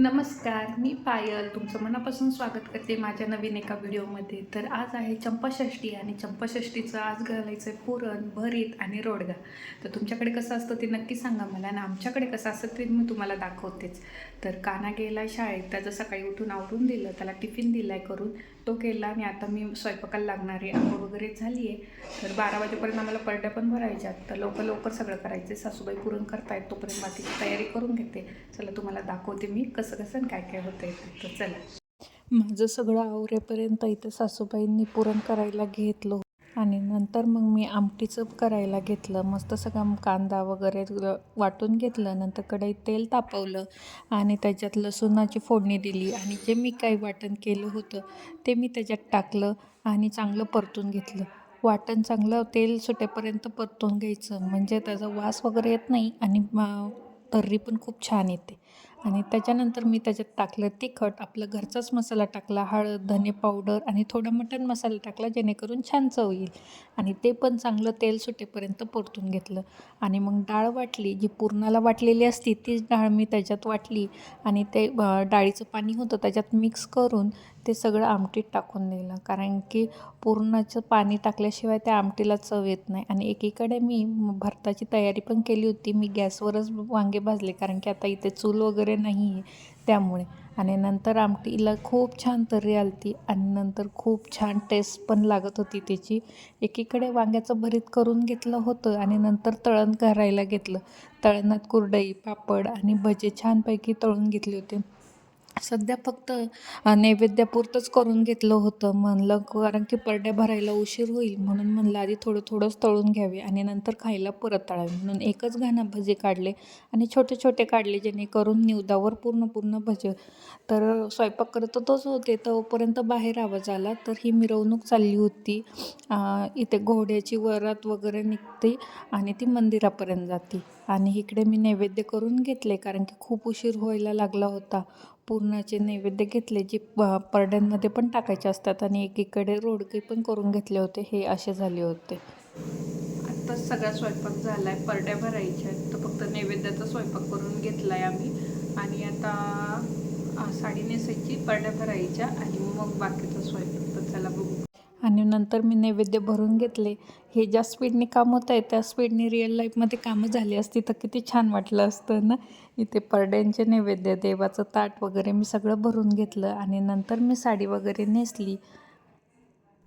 नमस्कार मी पायल. तुमचं मनापासून स्वागत करते माझ्या नवीन एका व्हिडिओमध्ये. तर आज आहे चंपाषष्ठी आणि चंपाषष्ठीचं आज घालायचं आहे पुरण भरीत आणि रोडगा. तर तुमच्याकडे कसं असतं ते नक्की सांगा मला आणि आमच्याकडे कसं असतं ते मी तुम्हाला दाखवतेच. तर काना गेला शाळेत. त्याचं सकाळी उठून आवरून दिलं त्याला टिफिन दिला आहे करून तो केला आणि आता मी स्वयंपाकाला लागणार आहे. आंघोळ वगैरे झाली आहे. तर बारा वाजेपर्यंत आम्हाला परड्या पण भरायच्या तर लवकर लवकर सगळं करायचं सासूबाई पुरण करतायत तोपर्यंत बाकीची तयारी करून घेते. चला तुम्हाला दाखवते मी कसं कसं आणि काय काय होतं आहे तर चला. माझं सगळं आवरेपर्यंत इथं सासूबाईंनी पुरण करायला घेतलं आणि नंतर मग मी आमटीचं करायला घेतलं. मस्त सगळं कांदा वगैरे वाटून घेतलं. नंतर कढईत तेल तापवलं आणि त्याच्यात लसूणाची फोडणी दिली. आणि जे मी काही वाटण केलं होतं ते मी त्याच्यात टाकलं आणि चांगलं परतून घेतलं. वाटण चांगलं तेल सुटेपर्यंत परतून घ्यायचं. म्हणजे त्याचा वास वगैरे येत नाही आणि तर्री पण खूप छान येते. आणि त्याच्यानंतर मी त्याच्यात टाकलं तिखट आपलं घरचाच मसाला टाकला हळद धने पावडर आणि थोडा मटण मसाला टाकला जेणेकरून छान चव येईल. आणि ते पण चांगलं तेल सुटेपर्यंत परतून घेतलं. आणि मग डाळ वाटली जी पुरणाला वाटलेली असती तीच डाळ मी त्याच्यात वाटली. आणि ते डाळीचं पाणी होतं त्याच्यात मिक्स करून ते सगळं आमटीत टाकून दिलं. कारण की पुरणाचं पाणी टाकल्याशिवाय त्या आमटीला चव येत नाही. आणि एकीकडे मी भरताची तयारी पण केली होती. मी गॅसवरच वांगे भाजले. कारण की आता इथे चूल वगैरे नाही आहे त्यामुळे. आणि नंतर आमटीला खूप छान तर्री आलती. आणि नंतर खूप छान टेस्ट पण लागत होती त्याची एकीकडे वांग्याचं भरीत करून घेतलं होतं. आणि नंतर तळण करायला घेतलं. तळणात कुरडई पापड आणि भजे छानपैकी तळून घेतले होते. सध्या फक्त नैवेद्यापुरतंच करून घेतलं होतं म्हणलं कारण की परड्या भरायला उशीर होईल म्हणून म्हणलं आधी थोडं थोडंच तळून घ्यावे आणि नंतर खायला परत तळावे. म्हणून एकच घाणा भजे काढले आणि छोटे छोटे काढले जेणेकरून निवदावर पूर्ण पूर्ण भजे. तर स्वयंपाक करत तोच होते. तोपर्यंत बाहेर आवाज आला तर ही मिरवणूक चालली होती. इथे घोड्याची वरात वगैरे निघते आणि ती मंदिरापर्यंत जाते. आणि इकडे मी नैवेद्य करून घेतले कारण की खूप उशीर व्हायला लागला होता. पूर्णाचे नैवेद्य घेतले जे प- परड्यांमध्ये पण टाकायचे असतात आणि एकीकडे रोडके पण करून घेतले होते हे असे झाले होते. आत्ताच सगळा स्वयंपाक झाला आहे परड्या भरायच्या आहेत तर फक्त नैवेद्याचा स्वयंपाक करून घेतला आहे आम्ही. आणि आता साडी नेसायची परड्या भरायच्या आणि मग बाकीचा स्वयंपाक तर चला बघू. आणि नंतर मी नैवेद्य भरून घेतले. हे ज्या स्पीडने काम होत आहे त्या स्पीडने रिअल लाईफमध्ये कामं झाली असती तर किती छान वाटलं असतं ना? इथे परड्यांचे नैवेद्य देवाचं ताट वगैरे मी सगळं भरून घेतलं आणि नंतर मी साडी वगैरे नेसली.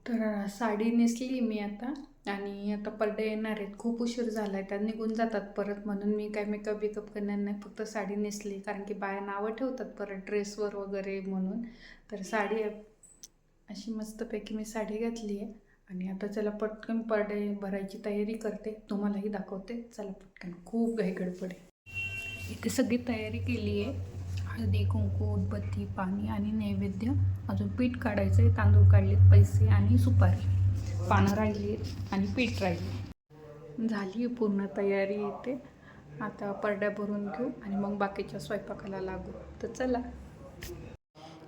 तर साडी नेसली मी आता आणि आता परडे येणार आहेत. खूप उशीर झाला आहे त्या निघून जातात परत म्हणून मी काय मेकअप बिकअप करणार नाही. फक्त साडी नेसली. कारण की बाया नावं ठेवतात परत ड्रेसवर वगैरे म्हणून. तर साडी अशी मस्तपैकी मी साडी घातली आहे. आणि आता चला पटकन परडे भरायची तयारी करते. तुम्हालाही दाखवते. चला पटकन. खूप घाई गडबड आहे. इथे सगळी तयारी केली आहे. हळदी कुंकू उदबत्ती पाणी आणि नैवेद्य. अजून पीठ काढायचं आहे तांदूळ काढलेत पैसे आणि सुपारी. पानं राहिली आणि पीठ राहिली झाली पूर्ण तयारी इथे. आता परड्या भरून घेऊ आणि मग बाकीच्या स्वयंपाकाला लागू. तर चला.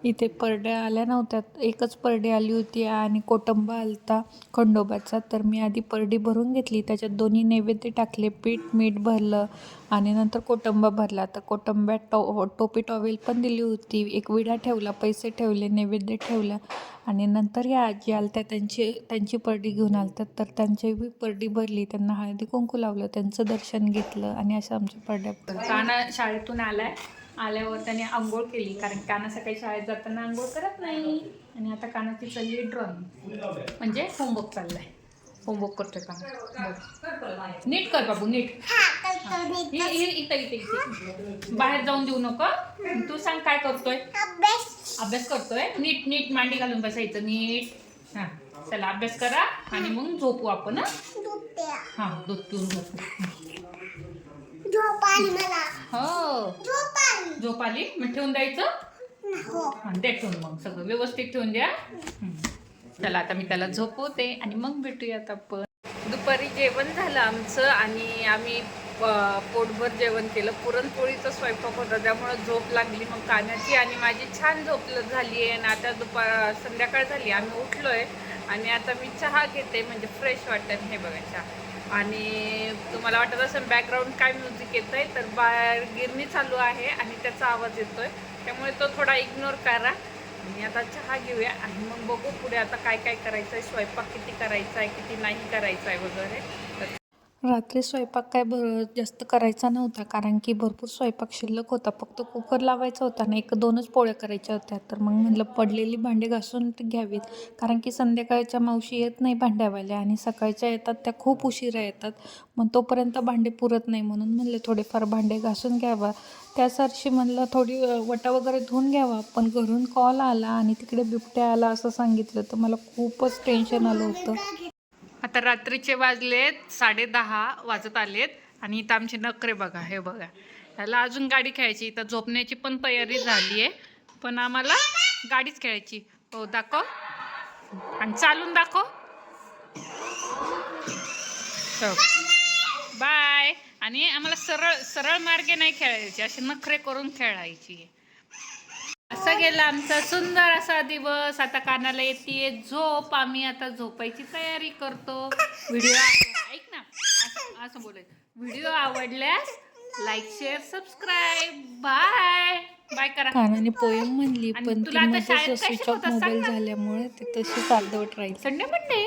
इथे परड्या आल्या नव्हत्या. एकच परडी आली होती आणि कोटंबा आलता खंडोबाचा. तर मी आधी परडी भरून घेतली. त्याच्यात दोन्ही नैवेद्य टाकले. पीठ मीठ भरलं आणि नंतर कोटंबा भरला. तर कोटंब्यात टो टोपी टॉवेल पण दिली होती. एक विडा ठेवला पैसे ठेवले नैवेद्य ठेवलं आणि नंतर या आजी आलत्या त्यांची त्यांची परडी घेऊन आलतात तर त्यांची बी परडी भरली. त्यांना हळदी कुंकू लावलं. त्यांचं दर्शन घेतलं आणि असं आमच्या परड्या काना शाळेतून आलाय. आल्यावर त्याने आंघोळ केली कारण काना सकाळी शाळेत जाताना आंघोळ करत नाही. आणि आता कानाची चालली ड्रॉइंग म्हणजे होमवर्क चाललाय. होमवर्क करतोय का नीट कर बाबू नीट. इथं इथे इथे. बाहेर जाऊन देऊ नको. तू सांग काय करतोय? अभ्यास. करतोय? नीट नीट मांडी घालून बसायचं नीट. हा. चला अभ्यास करा आणि मग झोपू आपण हा. हा दूध पिऊन झोपू. झोप आली मला. हो. झोप आली झोप आली मग ठेवून द्यायचं? हो. ठेवून मग सगळं व्यवस्थित ठेवून द्या. हं. चला आता मी त्याला झोपवते आणि मग भेटूयात आपण. दुपारी जेवण झालं आमचं आणि आम्ही प- पोटभर जेवण केलं. पुरणपोळीचा स्वयंपाक होता त्यामुळं झोप लागली मग कानाची आणि माझी छान झोप ल- झाली आहे. आणि आता दुपार संध्याकाळ झाली आम्ही उठलो आहे आणि आता मी चहा घेते म्हणजे फ्रेश वाटतं हे बघा चहा. आणि तुम्हाला वाटत असेल बॅकग्राऊंड काय म्युझिक येत आहे तर बाहेर गिरणी चालू आहे आणि त्याचा आवाज येतोय. त्यामुळे तो थोडा इग्नोर करा. आणि आता चहा घेऊया आणि मग बघू पुढे आता काय काय करायचं आहे स्वयंपाक किती करायचा आहे किती नाही करायचा आहे वगैरे. रात्री स्वयंपाक काय भर जास्त करायचा नव्हता कारण की भरपूर स्वयंपाक शिल्लक होता. फक्त कुकर लावायचा होता ना एक दोनच पोळ्या करायच्या होत्या. तर मग म्हणलं पडलेली भांडे घासून घ्यावीत. कारण की संध्याकाळच्या मावशी येत नाही भांड्यावाल्या आणि सकाळच्या येतात त्या खूप उशिरा येतात. मग तोपर्यंत भांडे पुरत नाही म्हणून म्हणले थोडेफार भांडे घासून घ्यावा. त्यासारशी म्हणलं थोडी वटा वगैरे धुवून घ्यावा. पण घरून कॉल आला आणि तिकडे बिबट्या आला असं सांगितलं. तर मला खूपच टेन्शन आलं होतं. आता रात्रीचे वाजलेत साडे दहा वाजत आलेत आणि इथं आमचे नखरे बघा हे बघा. त्याला अजून गाडी खेळायची इथं झोपण्याची पण तयारी झाली आहे. पण आम्हाला गाडीच खेळायची. हो दाखव. आणि चालून दाखव. हो. बाय. आणि आम्हाला सरळ सरळ मार्गे नाही खेळायचे असे नखरे करून खेळायची गेला आमचा सुंदर असा दिवस. आता कानाला येते झोप. आम्ही आता झोपायची तयारी करतो. व्हिडिओ ऐक ना. असं असं बोलायचं व्हिडिओ आवडल्यास like share subscribe bye bye करा. कानाने पोयम म्हणली पण तुला ती आता शाळेत स्विच ऑफ मोबाईल? झाल्यामुळे ते तशीच अर्धवट राहील संडे मंडे?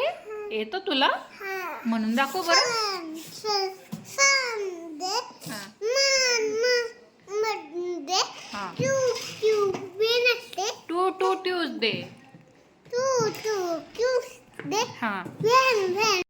येतो तुला? हा. म्हणून दाखव बरं संडे हा मन मंडे हा Tuesday Wednesday to to Tuesday to to Tuesday हा वेन वेन